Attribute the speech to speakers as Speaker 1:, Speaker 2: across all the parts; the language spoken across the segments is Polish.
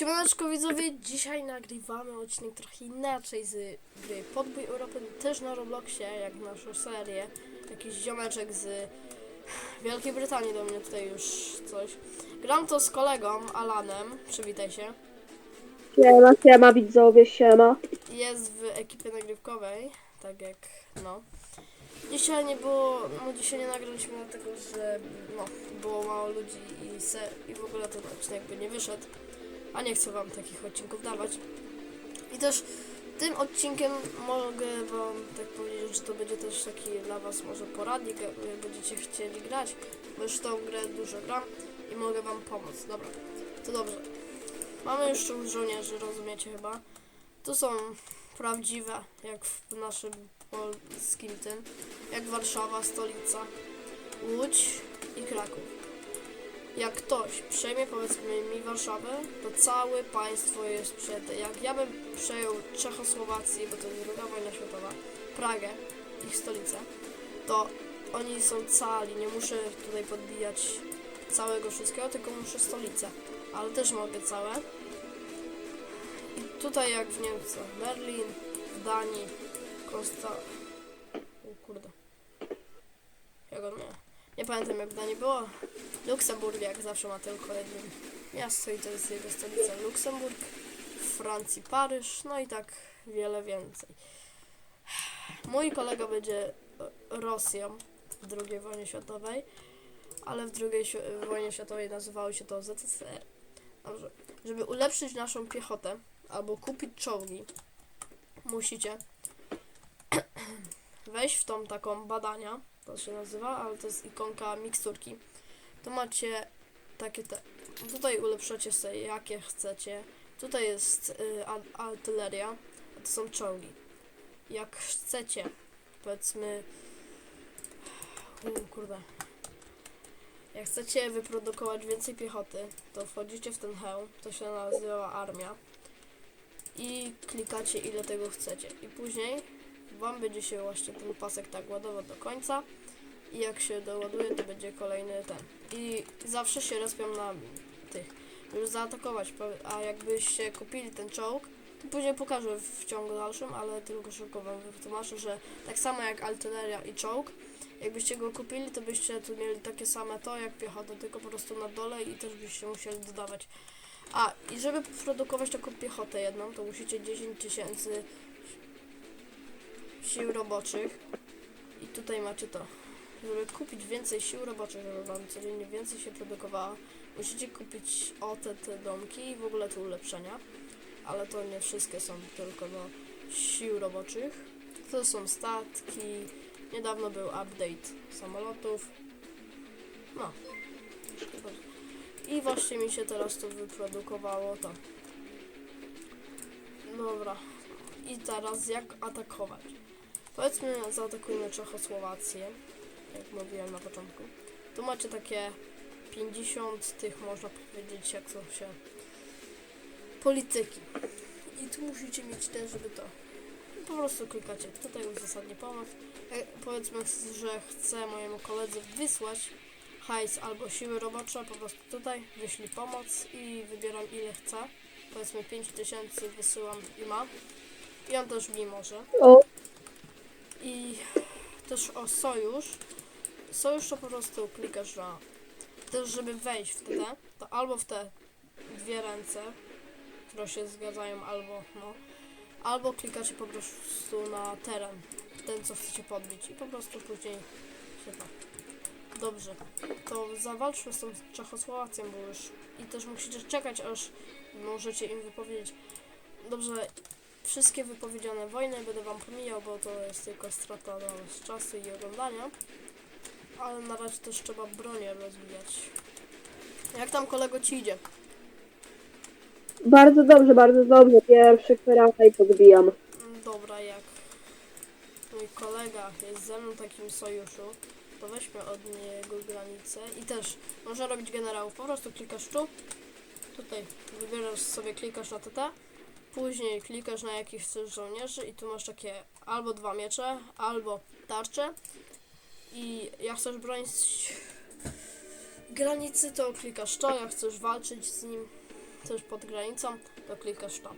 Speaker 1: Siemaneczko widzowie, dzisiaj nagrywamy odcinek trochę inaczej z gry Podbój Europy, też na Robloxie, jak naszą serię. Jakiś ziomeczek z Wielkiej Brytanii do mnie tutaj już coś. Gram to z kolegą Alanem, przywitaj się.
Speaker 2: Siema, siema widzowie, siema.
Speaker 1: Jest w ekipie nagrywkowej, tak jak no. Dzisiaj nie było, no dzisiaj nie nagraliśmy dlatego, że no, było mało ludzi i, se, i w ogóle ten odcinek by nie wyszedł. A nie chcę wam takich odcinków dawać. I też tym odcinkiem mogę wam tak powiedzieć, że to będzie też taki dla was może poradnik, jak będziecie chcieli grać, bo już tą grę dużo gram i mogę wam pomóc. Dobra, to dobrze. Mamy już żołnierzy, rozumiecie chyba. To są prawdziwe, jak w naszym polskim tym, jak Warszawa, stolica, Łódź i Kraków. Jak ktoś przejmie powiedzmy mi Warszawę, to całe państwo jest przejęte. Jak ja bym przejął Czechosłowację, bo to jest druga wojna światowa, Pragę, ich stolicę, to oni są cali, nie muszę tutaj podbijać całego wszystkiego, tylko muszę stolicę. Ale też mogę całe. I tutaj jak w Niemczech, Berlin, Danii, Kosta... O kurde. Jak on miał? Nie pamiętam jak w Danii było. Luksemburg jak zawsze ma tylko jedno miasto i to jest jego stolica Luksemburg. W Francji Paryż, no i tak wiele więcej. Mój kolega będzie e, Rosją w II wojnie światowej, ale w II wojnie światowej nazywało się to ZSRR. Dobrze. Żeby ulepszyć naszą piechotę albo kupić czołgi, musicie wejść w tą taką badania, to się nazywa, ale to jest ikonka miksturki. Tu macie takie te. Tutaj ulepszacie sobie jakie chcecie. Tutaj jest y, artyleria, a to są czołgi. Jak chcecie, powiedzmy. U, kurde. Jak chcecie wyprodukować więcej piechoty, to wchodzicie w ten hełm, to się nazywa armia. I klikacie ile tego chcecie. I później wam będzie się właśnie ten pasek tak ładował do końca. I jak się doładuje, to będzie kolejny ten. I zawsze się respią na tych, żeby zaatakować. A jakbyście kupili ten czołg, to później pokażę w ciągu dalszym, ale tylko szybko wam wytłumaczę, że tak samo jak artyleria i czołg, jakbyście go kupili, to byście tu mieli takie same to jak piechota, tylko po prostu na dole i też byście musieli dodawać. A, i żeby produkować taką piechotę jedną, to musicie 10 tysięcy sił roboczych. I tutaj macie to. Żeby kupić więcej sił roboczych, żeby wam codziennie więcej się produkowało, musicie kupić o te, te domki i w ogóle te ulepszenia. Ale to nie wszystkie są tylko do sił roboczych. To są statki. Niedawno był update samolotów. No. I właśnie mi się teraz tu wyprodukowało to. Dobra. I teraz jak atakować? Powiedzmy, zaatakujmy Czechosłowację, jak mówiłem na początku. Tu macie takie 50 tych, można powiedzieć, jak to się... polityki. I tu musicie mieć też, żeby to... Po prostu klikacie tutaj uzasadnię pomoc. E, Powiedzmy, że chcę mojemu koledze wysłać hajs albo siły robocze, po prostu tutaj wyślij pomoc i wybieram ile chcę. Powiedzmy 5000 wysyłam i ma. I on też mi może. I też o sojusz. Sojusz to po prostu klikasz na. Też, żeby wejść w te, to albo w te dwie ręce, które się zgadzają, albo no. Albo klikacie po prostu na teren, ten co chcecie podbić i po prostu później się tak. Dobrze, to zawalczmy z tą Czechosłowacją, bo już i też musicie czekać, aż możecie im wypowiedzieć. Dobrze, wszystkie wypowiedziane wojny będę wam pomijał, bo to jest tylko strata czasu i oglądania. Ale na razie też trzeba bronię rozwijać. Jak tam kolego ci idzie?
Speaker 2: bardzo dobrze, bardzo dobrze. Pierwszy kwerata i podbijam.
Speaker 1: Mm, Dobra, jak mój kolega jest ze mną w takim sojuszu, to weźmy od niego granicę i też można robić generałów. Po prostu klikasz tu, tutaj wybierasz sobie, klikasz na TT, później klikasz na jakich chcesz żołnierzy i tu masz takie albo dwa miecze, albo tarcze i jak chcesz bronić granicy, to klikasz to, jak chcesz walczyć z nim, też pod granicą, to klikasz to.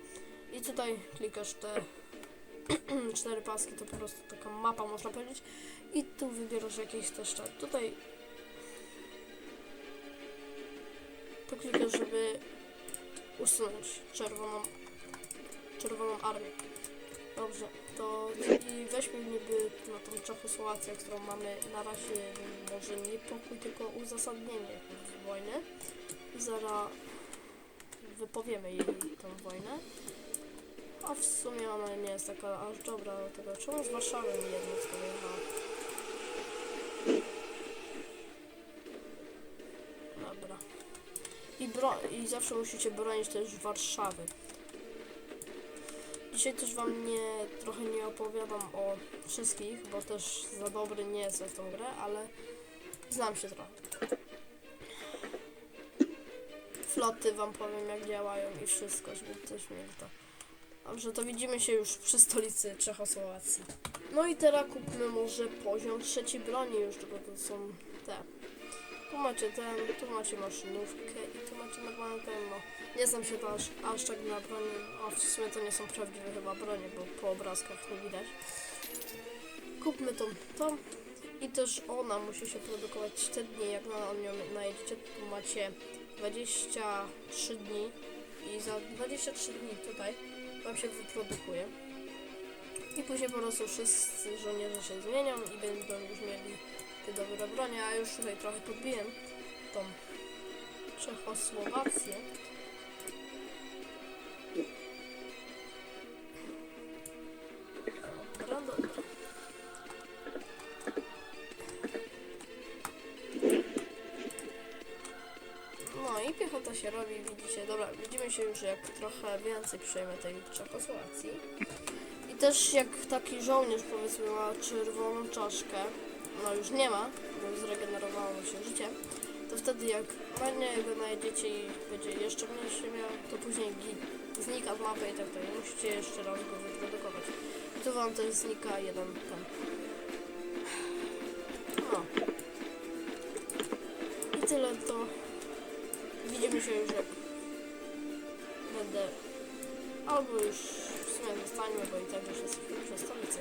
Speaker 1: I tutaj klikasz te cztery paski, to po prostu taka mapa można powiedzieć. I tu wybierasz jakieś też te. Tutaj to klikasz, żeby usunąć czerwoną, czerwoną armię. Dobrze, to i weźmy niby na tą Czechosłowację, którą mamy na razie może nie pokój, tylko uzasadnienie wojny. Zaraz wypowiemy jej tą wojnę. A w sumie ona nie jest taka aż dobra do tego. Czemu z Warszawy mi jednostka wyjechała? Dobra. I, bro- I zawsze musicie bronić też Warszawy. Dzisiaj też wam nie, trochę nie opowiadam o wszystkich, bo też za dobry nie jestem w tą grę, ale znam się trochę. Floty wam powiem jak działają i wszystko, żeby też mieli to. Dobrze, to widzimy się już przy stolicy Czechosłowacji. No i teraz kupmy może poziom trzeci broni już, tylko to są te. Tu macie ten, tu macie maszynówkę macie normalną ten, no. Nie znam się to aż, aż tak na broni, a w sumie to nie są prawdziwe chyba bronie, bo po obrazkach nie widać. Kupmy tą, tą i też ona musi się produkować 4 dni, jak na nią najedziecie, tu macie 23 dni i za 23 dni tutaj wam się wyprodukuje. I później po prostu wszyscy żołnierze się zmienią i będą już mieli te dobre bronie, a już tutaj trochę podbiłem tą Czechosłowację. No i piechota się robi, widzicie. Dobra, widzimy się już jak trochę więcej przejmę tej Czechosłowacji. I też jak taki żołnierz powiedzmy ma czerwoną czaszkę, no już nie ma, bo zregenerowało mu się życie, to wtedy jak na niego najedziecie i będzie jeszcze mniejszy miał, to później znika z mapy i tak dalej. Musicie jeszcze raz go wyprodukować. I tu wam też znika jeden ten. No. I tyle to. Widzimy się już jak będę. Albo już w sumie zostańmy, bo i tak już jesteśmy przy stolicy.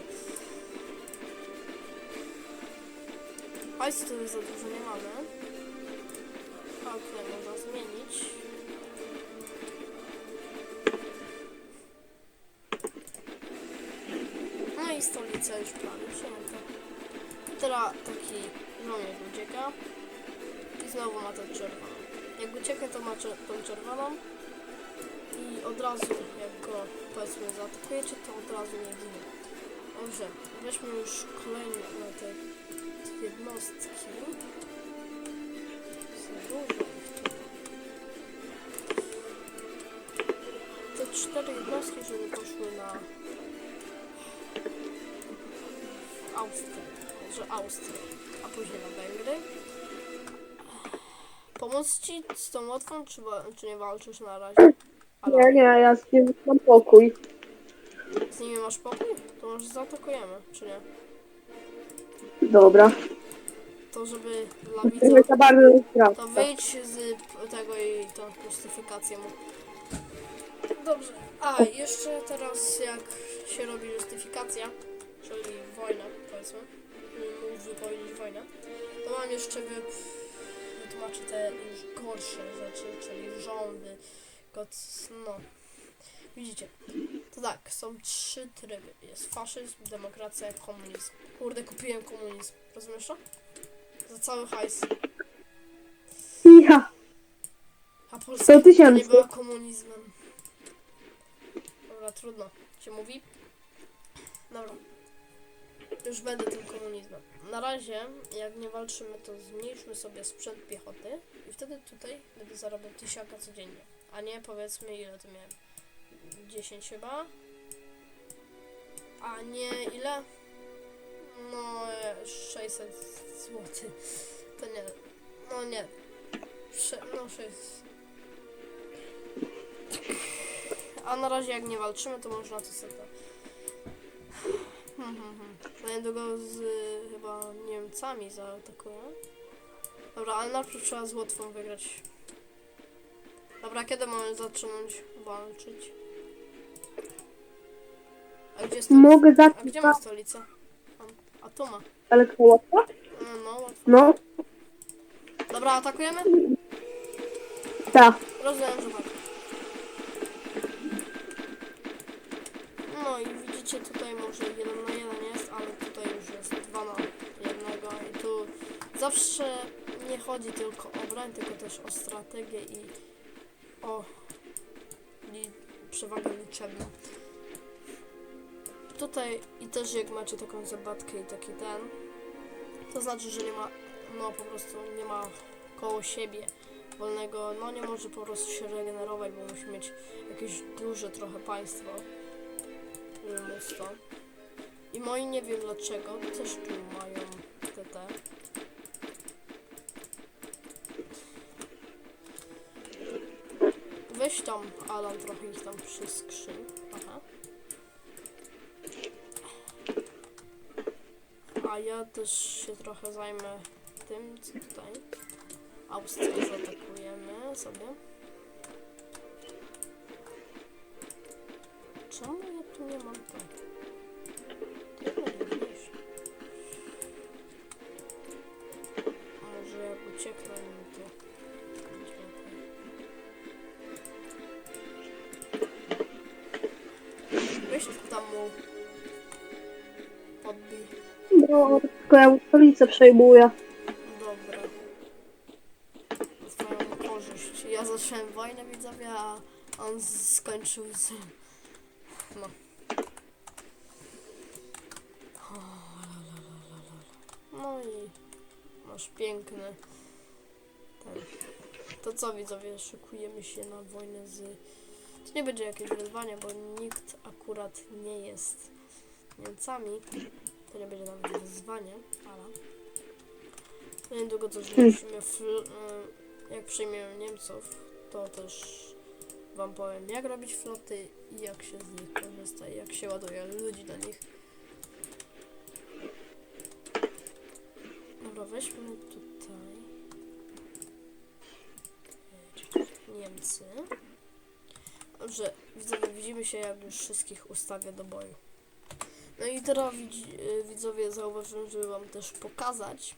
Speaker 1: Hajsu tu za dużo nie mamy. Stolica już prawie przyjęta. I teraz taki żołnierz ucieka. I znowu ma tę czerwoną. Jak ucieka to ma czer- tą czerwoną. I od razu jak go powiedzmy zaatakujecie to od razu nie ginie. Dobrze, weźmy już kolejne no, te jednostki. Te cztery jednostki, żeby poszły na Austrię, że Austrię, a później na Węgry. Pomóc ci z tą Łotwą, czy, wa- czy nie walczysz na razie?
Speaker 2: Nie, nie, ja z nim mam pokój.
Speaker 1: Z nimi masz pokój? To może zaatakujemy, czy nie?
Speaker 2: Dobra.
Speaker 1: To żeby dla
Speaker 2: Trochę
Speaker 1: widza...
Speaker 2: za bardzo
Speaker 1: To
Speaker 2: sprawdza.
Speaker 1: wyjdź z p- tego i tą justyfikację mu. Dobrze. A, jeszcze teraz jak się robi justyfikacja, czyli wojna, powiedzmy, y, mów wypowiedzieć wojnę, to mam jeszcze wy, wytłumaczyć te już gorsze rzeczy, czyli rządy, kot, no. Widzicie, to tak, są trzy tryby. Jest faszyzm, demokracja, komunizm. Kurde, kupiłem komunizm. Rozumiesz to? Za cały hajs.
Speaker 2: Ja.
Speaker 1: A Polska
Speaker 2: 100
Speaker 1: nigdy nie
Speaker 2: tysięcy.
Speaker 1: była komunizmem. Dobra, trudno się mówi. Dobra. Już będę tym komunizmem. Na razie, jak nie walczymy, to zmniejszmy sobie sprzęt piechoty i wtedy tutaj będę zarabiał tysiaka codziennie. A nie powiedzmy ile to miałem. 10 chyba. A nie ile? No e, 600 zł. To nie. No nie. Prze- no 600. A na razie jak nie walczymy, to można to sobie. Za niedługo z y, chyba Niemcami zaatakują. Dobra, ale najpierw trzeba z Łotwą wygrać. Dobra, kiedy mamy zacząć walczyć? A gdzie stolica?
Speaker 2: Mogę
Speaker 1: A
Speaker 2: zacząć,
Speaker 1: gdzie ma stolicę? A, a tu ma.
Speaker 2: ale to łatwo?
Speaker 1: No, no, łatwo.
Speaker 2: No,
Speaker 1: Dobra, atakujemy?
Speaker 2: tak.
Speaker 1: Rozumiem, że tak. No i widzicie tutaj może jeden na jeden jest, ale tutaj już jest dwa na jednego i tu zawsze nie chodzi tylko o broń, tylko też o strategię i o li, przewagę liczebną. Tutaj i też jak macie taką zabatkę i taki ten, to znaczy, że nie ma, no po prostu nie ma koło siebie wolnego, no nie może po prostu się regenerować, bo musi mieć jakieś duże trochę państwo. I moi nie wiem dlaczego, też tu mają te. Weź tam, Alan, trochę ich tam przyskrzyń. Aha. A ja też się trochę zajmę tym, co tutaj. Austrię zaatakujemy sobie. Mam? To najważniejsze. Może jak ucieknę mi to. Weź tam mu podbij.
Speaker 2: No, tylko ja stolicę przejmuję.
Speaker 1: Dobra. Na Twoją korzyść. Ja zacząłem wojnę widzowie, a on skończył z... co widzowie, szykujemy się na wojnę z... To nie będzie jakieś wyzwanie, bo nikt akurat nie jest Niemcami. To nie będzie nawet wyzwanie, ale... Niedługo też musimy, fl- y, jak przyjmiemy Niemców, to też wam powiem, jak robić floty i jak się z nich korzysta i jak się ładuje ludzi do nich. Dobra, weźmy y, Niemcy. Dobrze, widzowie, widzimy się jak już wszystkich ustawię do boju. No i teraz y, widzowie zauważyłem, żeby wam też pokazać.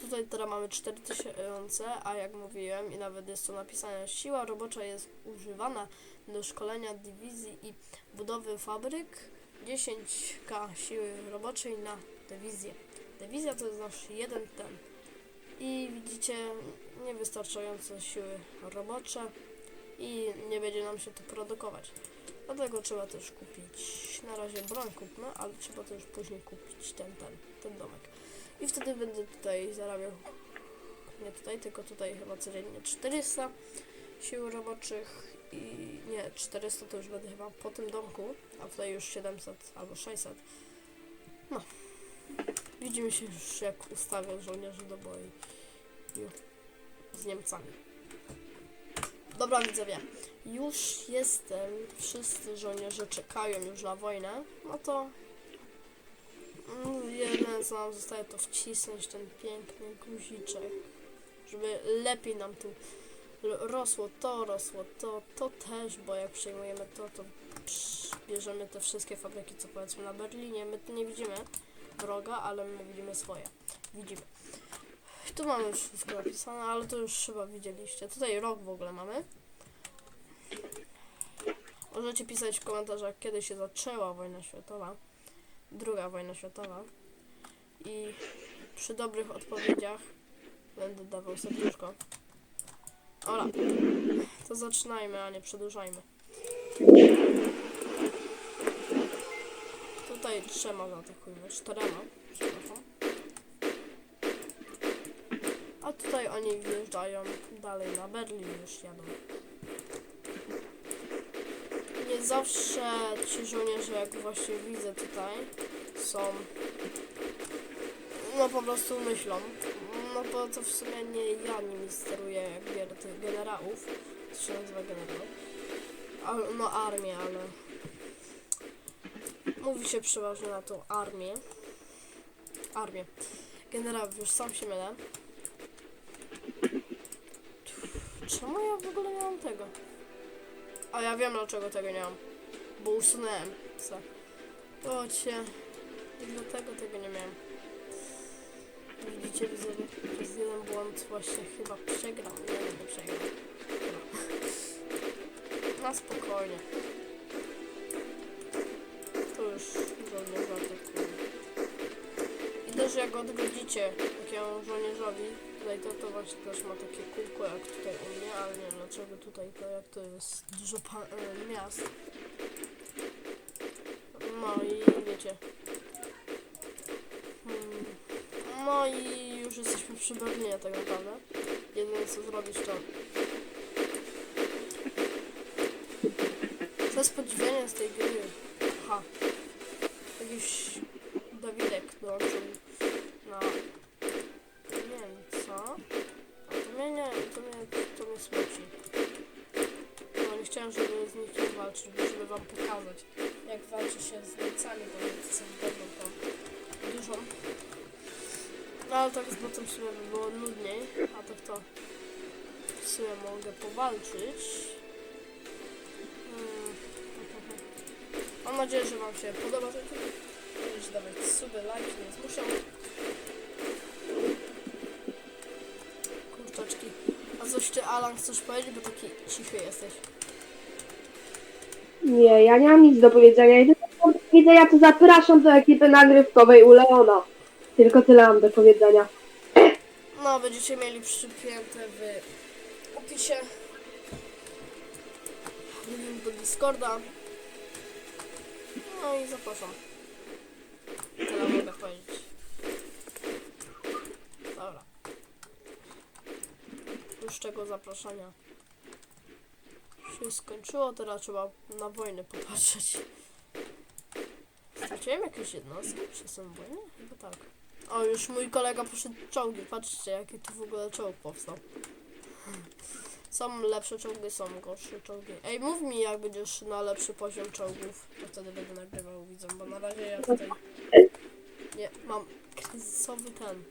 Speaker 1: Tutaj teraz mamy 4000, a jak mówiłem i nawet jest tu napisane, siła robocza jest używana do szkolenia dywizji i budowy fabryk. 10k siły roboczej na dywizję. Dywizja to jest nasz jeden ten. I widzicie, niewystarczające siły robocze i nie będzie nam się to produkować. Dlatego trzeba też kupić, na razie broń kupmy, ale trzeba też później kupić ten, ten, ten domek. I wtedy będę tutaj zarabiał, nie tutaj, tylko tutaj chyba codziennie 400 sił roboczych i nie, 400 to już będę chyba po tym domku, a tutaj już 700 albo 600. No. Widzimy się już jak ustawiam żołnierzy do boju z Niemcami. Dobra widzowie, już jestem, wszyscy żołnierze czekają już na wojnę, no to jeden co nam zostaje to wcisnąć ten piękny guziczek, żeby lepiej nam tu rosło to, rosło to, to też, bo jak przejmujemy to, to bierzemy te wszystkie fabryki, co powiedzmy na Berlinie, my tu nie widzimy wroga, ale my widzimy swoje, widzimy. Tu mamy już wszystko napisane, ale to już chyba widzieliście. Tutaj rok w ogóle mamy. Możecie pisać w komentarzach, kiedy się zaczęła wojna światowa. Druga wojna światowa. I przy dobrych odpowiedziach będę dawał serduszko. Ola, to zaczynajmy, a nie przedłużajmy. Tutaj trzema zaatakujmy, czterema, przepraszam. A tutaj oni wjeżdżają dalej na Berlin, już jadą. Nie zawsze ci żołnierze, jak właśnie widzę tutaj, są. No po prostu myślą. No bo to w sumie nie ja nimi steruję, biorę tych generałów. To się nazywa generał. No armię, ale. Mówi się przeważnie na tą armię. Armię. Generałów, już sam się mylę. Czemu ja w ogóle miałam tego? A ja wiem dlaczego tego nie mam. Bo usunąłem. Co? Chodźcie. I dlatego tego nie miałem. Widzicie, widzę, to jest jeden błąd. Właśnie chyba przegram. Nie, nie przegram. Na spokojnie. To już żołnierz atakuje. I też jak odgodzicie takiemu żołnierzowi, tutaj to, to właśnie też ma takie kółko jak tutaj u mnie, ale nie wiem dlaczego tutaj to jak to jest dużo e, miast. No i wiecie. Hmm. No i już jesteśmy przy Berlinie tak naprawdę. Jedyne co zrobić to Co jest podziwienie z tej gry? Aha. Jakiś mogę powalczyć. Mm. Mam nadzieję, że Wam się podoba ten film. Możecie dawać suby, lajki, nie zmuszam. Kurczaczki. A coś Ty, Alan, chcesz powiedzieć, bo taki cichy jesteś.
Speaker 2: Nie, ja nie mam nic do powiedzenia. Jedyne co do powiedzenia to zapraszam do ekipy nagrywkowej u Leona. Tylko tyle mam do powiedzenia.
Speaker 1: No, będziecie mieli przypięte w opisie do Discorda. No i zapraszam. Tyle mogę powiedzieć. Dobra. Już tego zapraszania się skończyło, teraz trzeba na wojnę popatrzeć. Straciłem jakieś jednostki przez tę wojnę? Chyba tak. O, już mój kolega poszedł czołgi. Patrzcie, jaki tu w ogóle czołg powstał. Są lepsze czołgi, są gorsze czołgi. Ej, mów mi, jak będziesz na lepszy poziom czołgów, to wtedy będę nagrywał widzom, bo na razie ja tutaj nie mam kryzysowy ten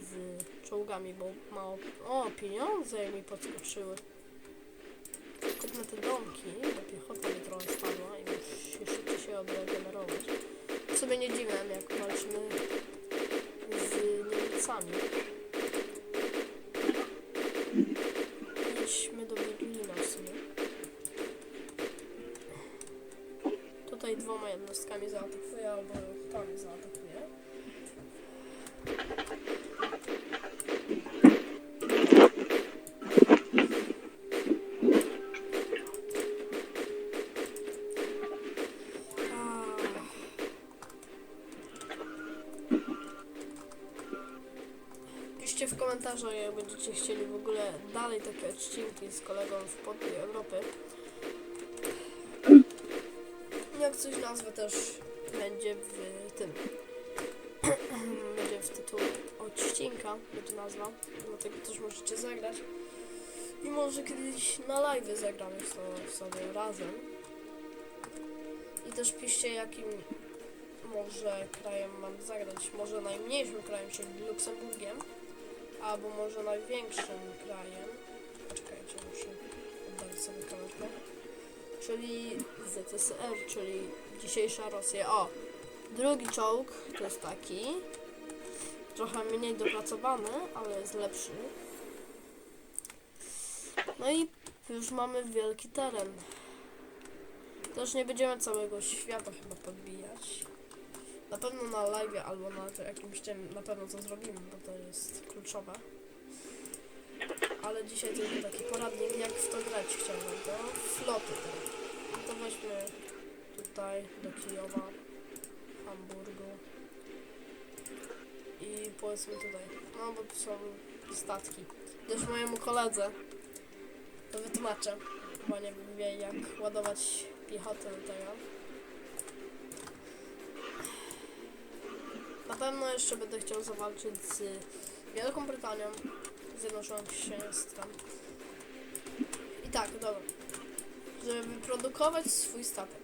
Speaker 1: z czołgami, bo mało. O, pieniądze mi podskoczyły. Kupmy te domki, bo piechota mi trochę spadła i musi szybciej się odregenerować. W nie dziwię, jak walczymy z Niemcami. Jednostkami zaatakuje, albo tam zaatakuje. Ah. Piszcie w komentarzach, jak będziecie chcieli w ogóle dalej takie odcinki z kolegą w podbój Europy. Coś nazwę też będzie w tym. będzie w tytule odcinka, będzie nazwa. Dlatego też możecie zagrać. I może kiedyś na live zagramy so- sobie razem. I też piszcie jakim może krajem mam zagrać. Może najmniejszym krajem, czyli Luksemburgiem. Albo może największym krajem. Poczekajcie, muszę oddać sobie kamerkę. Czyli ZSR, czyli dzisiejsza Rosja. O! Drugi czołg to jest taki. Trochę mniej dopracowany, ale jest lepszy. No i już mamy wielki teren. Też nie będziemy całego świata chyba podbijać. Na pewno na live albo na to jakimś tym, na pewno co zrobimy, bo to jest kluczowe. Ale dzisiaj tylko taki poradnik, jak w to grać chciałem do floty. tej. Weźmy tutaj do Kijowa, Hamburgu i powiedzmy tutaj. No bo tu są statki. Też mojemu koledze to wytłumaczę, bo nie wie jak ładować piechotę do tego. Na pewno jeszcze będę chciał zawalczyć z Wielką Brytanią, Zjednoczonym Księstwem. I tak, dobra. Żeby wyprodukować swój statek,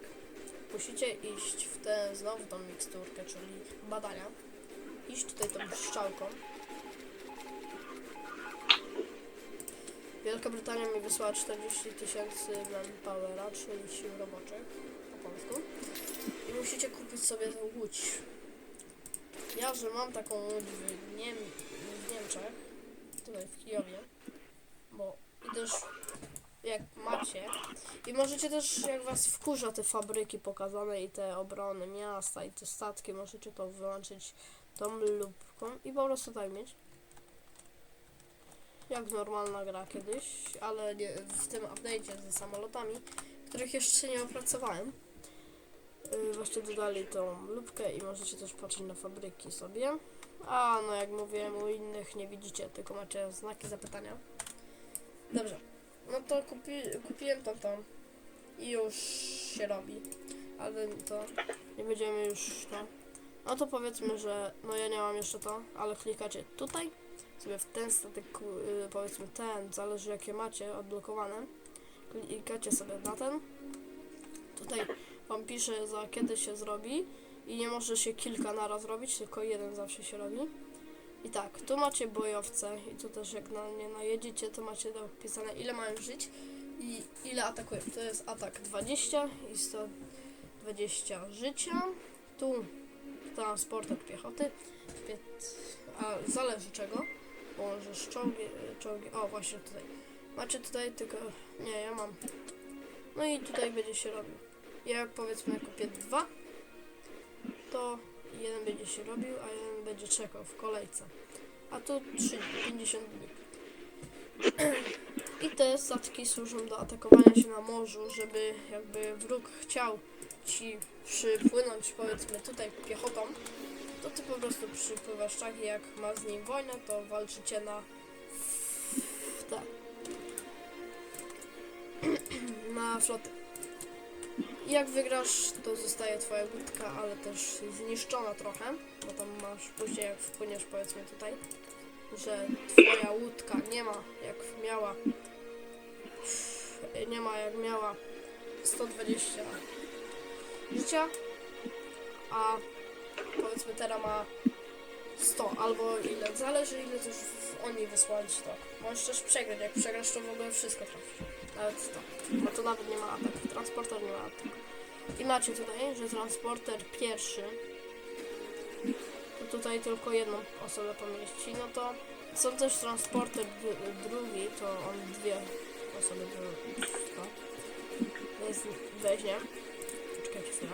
Speaker 1: musicie iść w tę znowu tą miksturkę, czyli badania. Iść tutaj tą strzałką. Wielka Brytania mi wysłała 40 tysięcy manpowera, czyli sił roboczych po polsku. I musicie kupić sobie tę łódź. Ja, że mam taką łódź w, Niem w Niemczech, tutaj w Kijowie, bo i też jak macie i możecie też, jak was wkurza te fabryki pokazane i te obrony miasta i te statki, możecie to wyłączyć tą lubką i po prostu tak mieć. Jak normalna gra kiedyś, ale nie, w tym update'cie ze samolotami, których jeszcze nie opracowałem. Yy, właśnie dodali tą lubkę i możecie też patrzeć na fabryki sobie. A no jak mówiłem, u innych nie widzicie, tylko macie znaki zapytania. Dobrze. No to kupi, kupiłem to tam i już się robi. Ale to nie będziemy już to. No to powiedzmy, że no ja nie mam jeszcze to, ale klikacie tutaj sobie w ten statek, y, powiedzmy ten, zależy jakie macie odblokowane. Klikacie sobie na ten. Tutaj wam pisze za kiedy się zrobi i nie może się kilka naraz robić, tylko jeden zawsze się robi. I tak, tu macie bojowce i tu też jak na nie najedziecie, to macie napisane ile mają żyć i ile atakują. To jest atak 20 i 120 życia. Tu transporter piechoty. A zależy czego, bo możesz czołgi, czołgi, o właśnie tutaj. Macie tutaj tylko, nie ja mam. No i tutaj będzie się robił. Ja powiedzmy kupię dwa, to jeden będzie się robił, a jeden będzie czekał w kolejce. A tu 3, 50 dni. I te statki służą do atakowania się na morzu, żeby jakby wróg chciał ci przypłynąć powiedzmy tutaj piechotą, to ty po prostu przypływasz tak jak ma z nim wojnę, to walczycie na te na flotę. Jak wygrasz, to zostaje twoja łódka, ale też zniszczona trochę, bo tam masz później jak wpłyniesz powiedzmy tutaj, że twoja łódka nie ma jak miała nie ma jak miała 120 życia, a powiedzmy teraz ma 100 albo ile, zależy ile też oni wysłali to. Możesz też przegrać, jak przegrasz to w ogóle wszystko trafisz. Nawet to. No to nawet nie ma ataku. Transporter nie ma ataku. I macie tutaj, że transporter pierwszy to tutaj tylko jedną osobę pomieści, no to są też transporter dru- drugi, to on dwie osoby to jest weźmie. Czekajcie chwilę.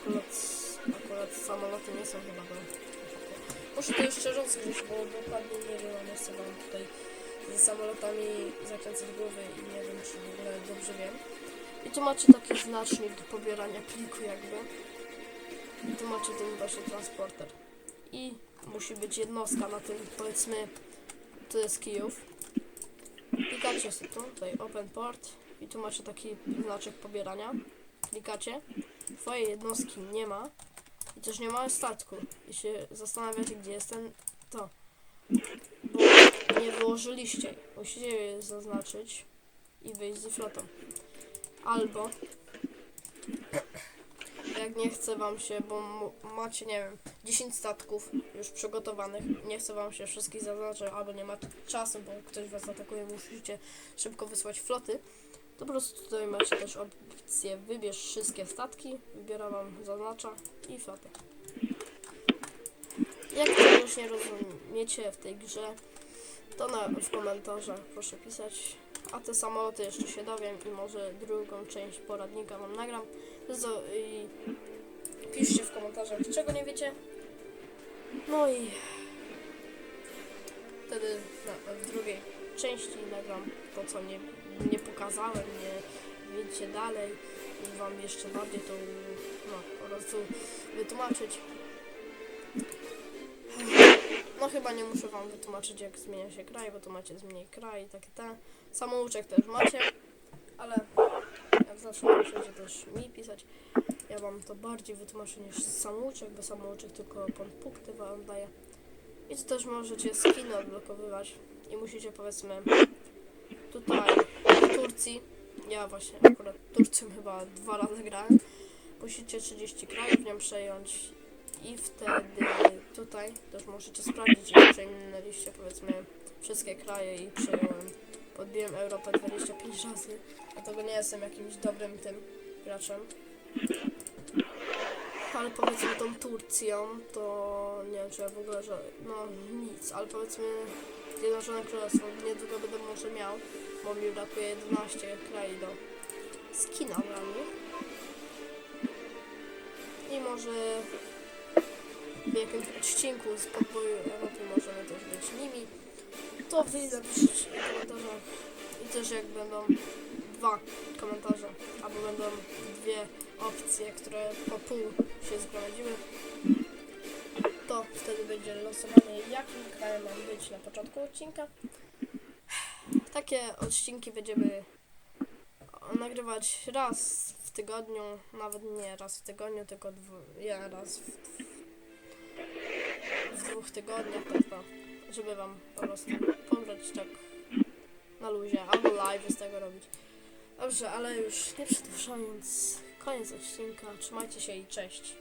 Speaker 1: Akurat, akurat samoloty nie są chyba do Muszę to jeszcze rozgryźć, bo dokładnie nie wiem, chcę wam tutaj ze samolotami zakręcać głowy i nie wiem, czy w ogóle dobrze wiem. I tu macie taki znacznik do pobierania pliku jakby. I tu macie ten właśnie transporter. I musi być jednostka na tym, powiedzmy, to jest Kijów. Klikacie sobie tu, tutaj open port i tu macie taki znaczek pobierania. Klikacie. Twojej jednostki nie ma i też nie ma statku. I się zastanawiacie, gdzie jest ten to. Bo nie wyłożyliście. Musicie je zaznaczyć i wyjść z flotą. Albo jak nie chce wam się, bo macie, nie wiem, 10 statków już przygotowanych, nie chce wam się wszystkich zaznaczyć, albo nie macie czasu, bo ktoś was atakuje, musicie szybko wysłać floty, to po prostu tutaj macie też opcję wybierz wszystkie statki, wybiera wam, zaznacza i flotę. Jak czegoś nie rozumiecie w tej grze, to na, w komentarzach proszę pisać. A te samoloty jeszcze się dowiem i może drugą część poradnika wam nagram. Zo- i piszcie w komentarzach, czego nie wiecie. No i wtedy na, w drugiej części nagram to, co nie, nie pokazałem, nie wiecie dalej i wam jeszcze bardziej to no, po prostu wytłumaczyć. No chyba nie muszę wam wytłumaczyć jak zmienia się kraj, bo to macie zmienić kraj i takie te. Samouczek też macie, ale jak zawsze możecie też mi pisać. Ja wam to bardziej wytłumaczę niż samouczek, bo samouczek tylko pod punkty wam daje. I tu też możecie skiny odblokowywać i musicie powiedzmy tutaj w Turcji, ja właśnie akurat Turcją chyba dwa razy grałem, musicie 30 krajów w nią przejąć I wtedy tutaj też możecie sprawdzić, jak przeminęliście powiedzmy wszystkie kraje i przejąłem, podbiłem Europę 25 razy. Dlatego nie jestem jakimś dobrym tym graczem. Ale powiedzmy tą Turcją, to nie wiem czy ja w ogóle, że no nic, ale powiedzmy Zjednoczone Królestwo niedługo będę może miał, bo mi brakuje 11 krajów do skina dla nich. I może w jakimś odcinku z podboju Europy możemy też być nimi. To wy napiszcie w komentarzach. I też jak będą dwa komentarze, albo będą dwie opcje, które po pół się zgromadziły, to wtedy będzie losowanie, jakim krajem mam być na początku odcinka. Takie odcinki będziemy nagrywać raz w tygodniu, nawet nie raz w tygodniu, tylko dwu, ja raz w dwóch tygodniach, tak to, żeby wam po prostu pograć tak na luzie, albo live z tego robić. Dobrze, ale już nie przedłużając, koniec odcinka, trzymajcie się i cześć.